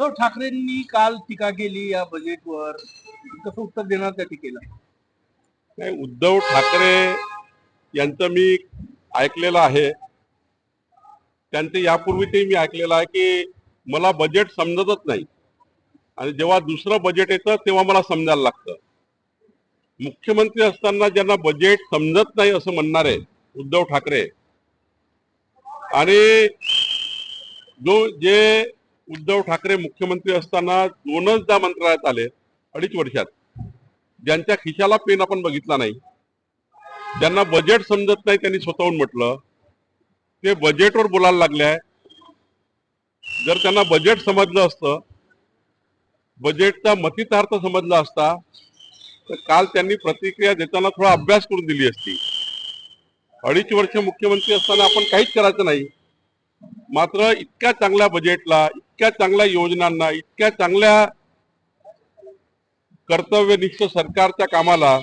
उद्धव ठाकरेंनी काल टीका केली या बजेटवर कसं उत्तर देणार त्या टीकेला? नाही उद्धव ठाकरे यांचं मी ऐकलेलं आहे. त्यांचं यापूर्वी ते मी ऐकलेलं आहे की मला बजेट समजतच नाही. आणि जेव्हा दुसरं बजेट येतं तेव्हा मला समजायला लागतं. मुख्यमंत्री असताना ज्यांना बजेट समजत नाही असं म्हणणार आहे उद्धव ठाकरे. आणि जो जे उद्धव ठाकरे मुख्यमंत्री असताना दोनचदा मंत्रालयात आले अडीच वर्षात ज्यांच्या खिशाला पेन आपण बघितला नाही ज्यांना बजेट समजत नाही त्यांनी स्वतःहून म्हटलं ते बजेटवर बोलायला लागले आहे जर त्यांना बजेट समजलं असतं बजेटचा मतितार्थ समजला असता तर काल त्यांनी प्रतिक्रिया देताना थोडा अभ्यास करून दिली असती. अडीच वर्ष मुख्यमंत्री असताना आपण काहीच करायचं नाही. मात्र इतक्या चांगल्या बजेटला इतक्या चांगल्या योजनांना इतक्या चांगल्या कर्तव्यनिष्ठ सरकारच्या कामाला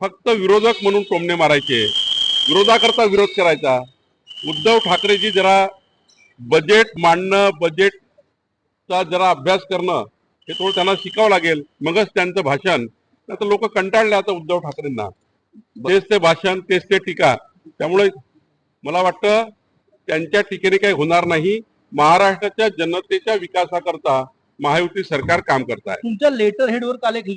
फक्त विरोधक म्हणून टोमणे मारायचे. विरोधाकरता विरोध करायचा. उद्धव ठाकरेजी जरा बजेट मांडणं बजेटचा जरा अभ्यास करणं हे थोडं त्यांना शिकावं लागेल. मगच त्यांचं भाषण. आता लोक कंटाळले आता उद्धव ठाकरेंना. तेच ते भाषण तेच ते टीका. त्यामुळे मला वाटतं त्यांच्या टीकेने काही होणार नाही. महाराष्ट्राच्या जनतेच्या विकासाकरता महायुती सरकार काम करत आहे. तुमच्या लेटर हेडवर काल एक